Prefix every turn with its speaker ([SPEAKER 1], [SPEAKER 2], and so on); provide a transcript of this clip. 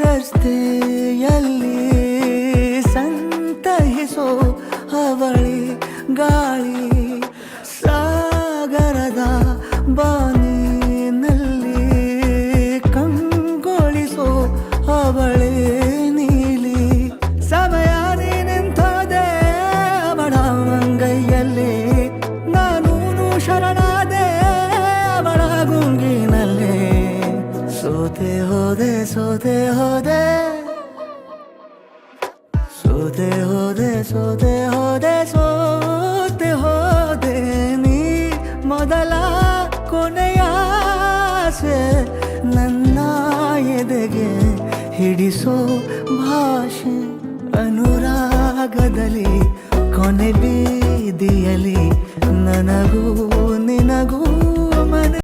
[SPEAKER 1] ರಸ್ತೆಯಲ್ಲಿ ಸಂತಹಿಸೋ ಅವಳಿ ಗಾಳಿ ಸಾಗರದ ಬಾನಿನಲ್ಲಿ ಕಂಗೊಳಿಸೋ ಅವಳೆ ಸೋತೆ ಹೋದೆ ಸೋತೆ ಹೋದೆ ಸೋತೆ ಹೋದೆ ಸೋತೆ ಹೋದೆ ಸೋತೆ ಹೋದೆ ನೀ ಮೊದಲ ಕೊನೆಯ ಆಸೆ ನನ್ನ ಎದೆಗೆ ಹಿಡಿಸೋ ಭಾಷೆ. ಅನುರಾಗದಲ್ಲಿ ಕೊನೆ ಬೀದಿಯಲಿ ನನಗೂ ನಿನಗೂ